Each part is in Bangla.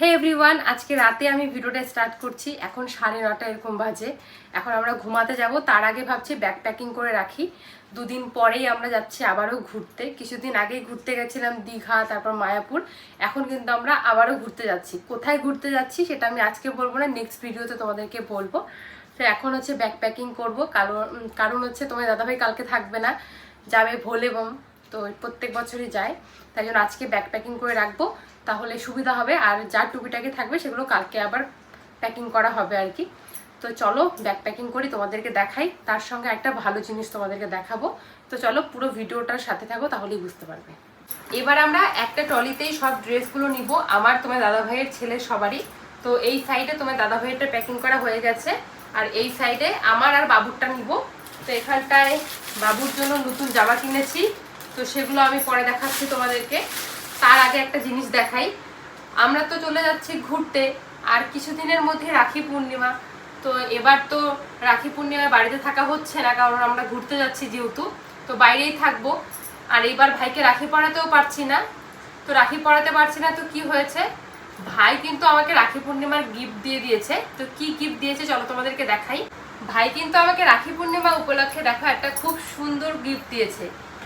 হে এভরিওয়ান আজকে রাতে আমি ভিডিওটা স্টার্ট করছি। এখন সাড়ে নটা এরকম বাজে। এখন আমরা ঘুমাতে যাব। তার আগে ভাবছি ব্যাগ প্যাকিং করে রাখি। দুদিন পরেই আমরা যাচ্ছি আবারও ঘুরতে। কিছুদিন আগেই ঘুরতে গেছিলাম দীঘা, তারপর মায়াপুর। এখন কিন্তু আমরা আবারও ঘুরতে যাচ্ছি। কোথায় ঘুরতে যাচ্ছি সেটা আমি আজকে বলব না নেক্সট ভিডিওতে তোমাদেরকে বলব। তো এখন হচ্ছে ব্যাগ প্যাকিং করব। কারণ কারণ হচ্ছে তোমার দাদাভাই কালকে থাকবে না। যাবে ভোলে বম। তো প্রত্যেক বছরই যায়। তাই জন্য আজকে ব্যাগ প্যাকিং করে রাখব। তাহলে সুবিধা হবে। আর যা টুপিটাকে থাকবে সেগুলো কালকে আবার প্যাকিং করা হবে আর কি। তো চলো ব্যাগ প্যাকিং করি, তোমাদেরকে দেখাই। তার সঙ্গে একটা ভালো জিনিস তোমাদেরকে দেখাবো। তো চলো পুরো ভিডিওটার সাথে থাকো, তাহলেই বুঝতে পারবে। এবার আমরা একটা ট্রলিতেই সব ড্রেসগুলো নিব। আমার তোমার দাদা ভাইয়ের ছেলে সবারই। তো এই সাইডে তোমার দাদা ভাইয়েরটা প্যাকিং করা হয়ে গেছে। আর এই সাইডে আমার আর বাবুরটা নিব। তো এখানটায় বাবুর জন্য নতুন জামা কিনেছি। তো সেগুলো আমি পরে দেখাচ্ছি তোমাদেরকে। তার আগে একটা জিনিস দেখাই। আমরা তো চলে যাচ্ছি ঘুরতে, আর কিছুদিনের মধ্যে রাখি পূর্ণিমা। তো এবার তো রাখি পূর্ণিমায় বাড়িতে থাকা হচ্ছে না, কারণ আমরা ঘুরতে যাচ্ছি যেহেতু। তো বাইরেই থাকব। আর এইবার ভাইকে রাখি পরাতেও পারছি না। তো রাখি পরাতে পারছি না, তো কি হয়েছে? ভাই কিন্তু আমাকে রাখি পূর্ণিমার গিফট দিয়ে দিয়েছে। তো কি গিফট দিয়েছে চলো তোমাদেরকে দেখাই। ভাই কিন্তু আমাকে রাখি পূর্ণিমা উপলক্ষে দেখো একটা খুব সুন্দর গিফট দিয়েছে।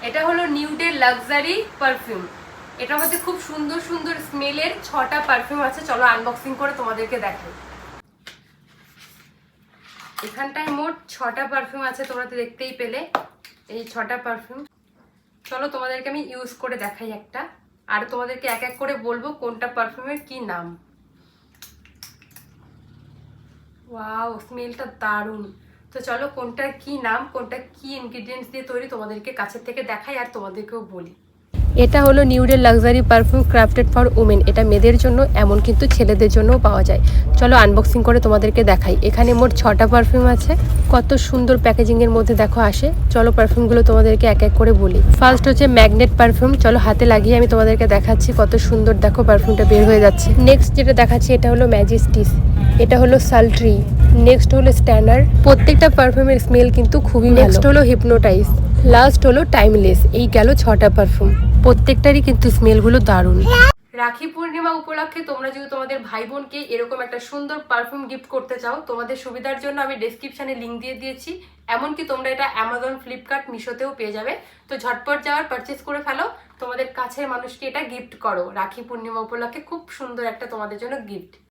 এটা হলো নিউডের লাক্সারি পারফিউম এটার মধ্যে খুব সুন্দর সুন্দর স্মেলের ছটা পারফিউম আছে, চলো আনবক্সিং করে তোমাদেরকে দেখো এখানটায় মোট ছটা পারফিউম আছে, তোমরা তো দেখতেই পেলে এই ছটা পারফিউম চলো তোমাদেরকে আমি ইউজ করে দেখাই একটা। আর তোমাদেরকে এক এক করে বলব কোনটা পারফিউমের কি নাম। ওয়াও স্মেলটা দারুণ। তো চলো কোনটার কি নাম, কোনটা কি ইনগ্রিডিয়েন্টস দিয়ে তৈরি তোমাদেরকে কাছের থেকে দেখাই আর তোমাদেরকেও বলি। এটা হলো নিউডের luxury perfume crafted for women. এটা মেয়েদের জন্য, এমন কিন্তু ছেলেদের জন্যও পাওয়া যায়। চলো আনবক্সিং করে তোমাদেরকে দেখাই। এখানে মোট ছটা পারফিউম আছে। কত সুন্দর প্যাকেজিং এর মধ্যে দেখো আসে। চলো পারফিউমগুলো তোমাদেরকে এক এক করে বলি। ফার্স্ট হচ্ছে ম্যাগনেট পারফিউম চলো হাতে লাগিয়ে আমি তোমাদেরকে দেখাচ্ছি কত সুন্দর দেখো পারফিউমটা বের হয়ে যাচ্ছে। নেক্সট যেটা দেখাচ্ছি, এটা হলো ম্যাজিস্টিস এটা হলো সালট্রি নেক্সট হলো স্ট্যান্ডার প্রত্যেকটা পারফিউমের স্মেল কিন্তু খুবই নেক্সট হলো হিপনোটাইজ লাস্ট হলো টাইমলেস এই গেল ছটা পারফিউম প্রত্যেকটারই কিন্তু স্মেলগুলো দারুণ। রাখি পূর্ণিমা উপলক্ষে তোমরা যদি তোমাদের ভাই বোনকে এরকম একটা সুন্দর পারফিউম গিফট করতে চাও তোমাদের সুবিধার জন্য আমি ডেসক্রিপশনে লিঙ্ক দিয়ে দিয়েছি। এমনকি তোমরা এটা অ্যামাজন ফ্লিপকার্ট মিশোতেও পেয়ে যাবে। তো ঝটপট যাওয়ার পারচেস করে ফেলো। তোমাদের কাছের মানুষকে এটা গিফট করো। রাখি পূর্ণিমা উপলক্ষে খুব সুন্দর একটা তোমাদের জন্য গিফট